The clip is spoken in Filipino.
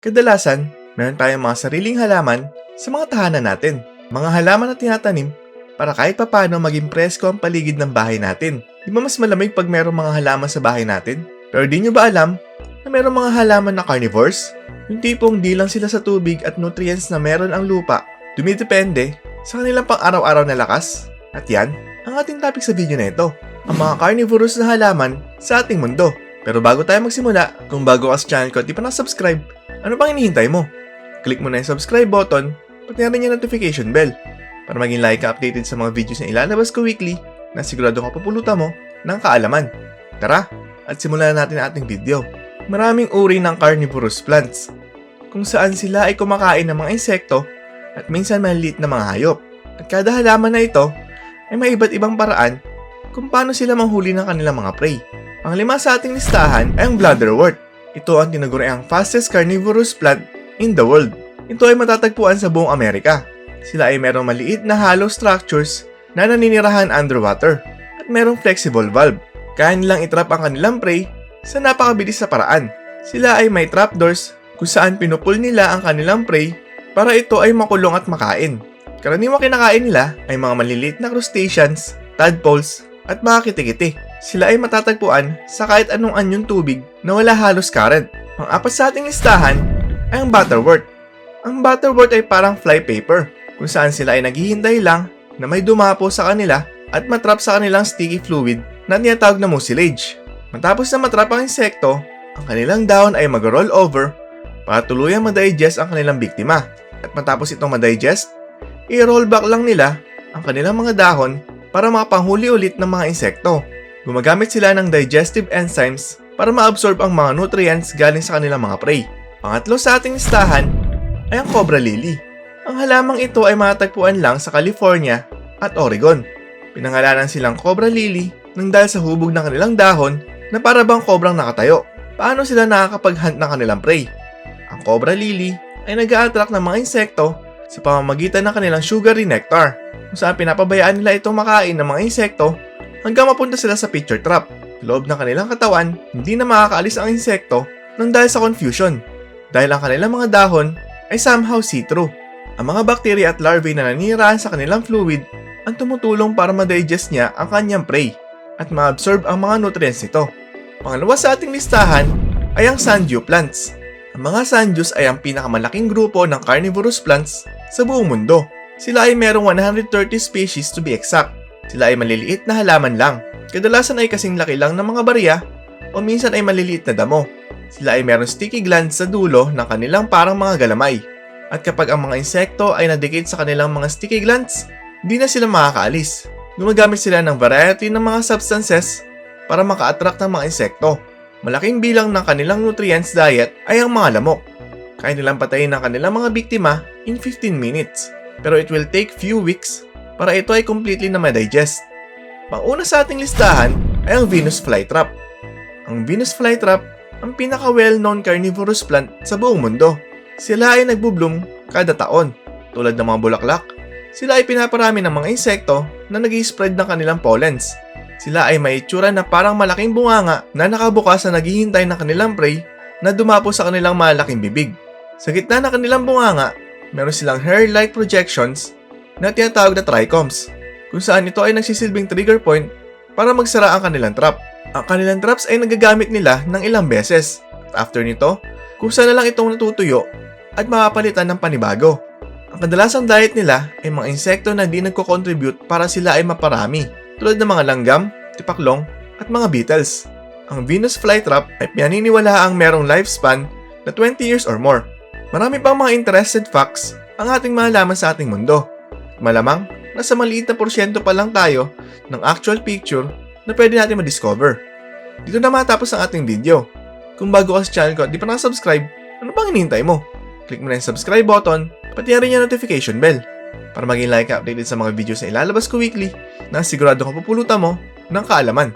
Kadalasan, meron tayong mga sariling halaman sa mga tahanan natin. Mga halaman na tinatanim para kahit papano maging presko ang paligid ng bahay natin. Di ba mas malamig pag merong mga halaman sa bahay natin? Pero di nyo ba alam na merong mga halaman na carnivores? Yung tipong di lang sila sa tubig at nutrients na meron ang lupa, dumidepende sa kanilang pang araw-araw na lakas. At yan, ang ating topic sa video na ito, ang mga carnivorous na halaman sa ating mundo. Pero bago tayo magsimula, kung bago ka sa channel ko at di pa na-subscribe, ano pang hinihintay mo? Click mo na yung subscribe button, pati na rin yung notification bell para maging like updated sa mga videos na ilalabas ko weekly na sigurado ka papulutan mo ng kaalaman. Tara, at simulan na natin ang ating video. Maraming uri ng carnivorous plants kung saan sila ay kumakain ng mga insekto at minsan maliliit na mga hayop. At kada halaman na ito ay may iba't ibang paraan kung paano sila manghuli ng kanilang mga prey. Ang lima sa ating listahan ay ang bladderwort. Ito ang tinaguriang fastest carnivorous plant in the world. Ito ay matatagpuan sa buong Amerika. Sila ay merong maliit na hollow structures na naninirahan underwater at merong flexible valve. Kaya nilang itrap ang kanilang prey sa napakabilis na paraan. Sila ay may trapdoors kung saan pinupul nila ang kanilang prey para ito ay makulong at makain. Karaniwang kinakain nila ay mga maliliit na crustaceans, tadpoles, at mga kitikiti. Sila ay matatagpuan sa kahit anong anyong tubig na wala halos current. Ang apat sa ating listahan ay ang butterwort. Ang butterwort ay parang flypaper kung saan sila ay naghihintay lang na may dumapo sa kanila at matrap sa kanilang sticky fluid na tinatawag na mucilage. Matapos na matrap ang insekto, ang kanilang dahon ay mag-roll over para tuluyang ma-digest ang kanilang biktima. At matapos itong ma-digest, i-roll back lang nila ang kanilang mga dahon para makapanghuli ulit ng mga insekto. Gumagamit sila ng digestive enzymes para ma-absorb ang mga nutrients galing sa kanilang mga prey. Pangatlo sa ating listahan ay ang cobra lily. Ang halamang ito ay matatagpuan lang sa California at Oregon. Pinangalanan silang cobra lily nang dahil sa hubog ng kanilang dahon na para bang kobrang nakatayo. Paano sila nakakapag-hunt ng kanilang prey? Ang cobra lily ay nag attract ng mga insekto sa pamamagitan ng kanilang sugary nectar kung saan pinapabayaan nila itong makain ng mga insekto hanggang mapunta sila sa picture trap. Loob ng kanilang katawan, hindi na makakaalis ang insekto nang dahil sa confusion dahil ang kanilang mga dahon ay somehow see-through. Ang mga bakterya at larvae na naninirahan sa kanilang fluid ang tumutulong para ma-digest niya ang kanyang prey at ma-absorb ang mga nutrients nito. Pangalawa sa ating listahan ay ang sundew plants. Ang mga sundews ay ang pinakamalaking grupo ng carnivorous plants sa buong mundo. Sila ay merong 130 species to be exact. Sila ay maliliit na halaman lang. Kadalasan ay kasing laki lang ng mga barya o minsan ay maliliit na damo. Sila ay meron sticky glands sa dulo ng kanilang parang mga galamay. At kapag ang mga insekto ay nadikit sa kanilang mga sticky glands, di na sila makakaalis. Gumagamit sila ng variety ng mga substances para maka-attract ng mga insekto. Malaking bilang ng kanilang nutrients diet ay ang mga lamok. Kaya nilang patayin ang kanilang mga biktima in 15 minutes. Pero it will take few weeks para ito ay completely na ma-digest. Panguna sa ating listahan ay ang Venus flytrap. Ang Venus flytrap ang pinaka well-known carnivorous plant sa buong mundo. Sila ay nagbubloom kada taon. Tulad ng mga bulaklak, sila ay pinaparami ng mga insekto na nag spread ng kanilang pollens. Sila ay may itsura na parang malaking bunganga na nakabukas na naghihintay ng kanilang prey na dumapo sa kanilang malaking bibig. Sa gitna ng kanilang bunganga, meron silang hair-like projections na tinatawag na trichomes, kung saan ito ay nagsisilbing trigger point para magsara ang kanilang trap. Ang kanilang traps ay nagagamit nila ng ilang beses. After nito, kusa na lang itong natutuyo at mapapalitan ng panibago. Ang kadalasang diet nila ay mga insekto na di nagko-contribute para sila ay maparami, tulad ng mga langgam, tipaklong, at mga beetles. Ang Venus flytrap ay pinaniniwala ang merong lifespan na 20 years or more. Marami pang mga interested facts ang ating malaman sa ating mundo. Malamang, nasa maliit na porsyento pa lang tayo ng actual picture na pwede natin ma-discover. Dito na matapos ang ating video. Kung bago ka sa channel ko at di pa nakasubscribe, ano pang hinihintay mo? Click mo na yung subscribe button, pati na rin yung notification bell para maging like updated sa mga videos na ilalabas ko weekly na sigurado ka pupulutan mo ng kaalaman.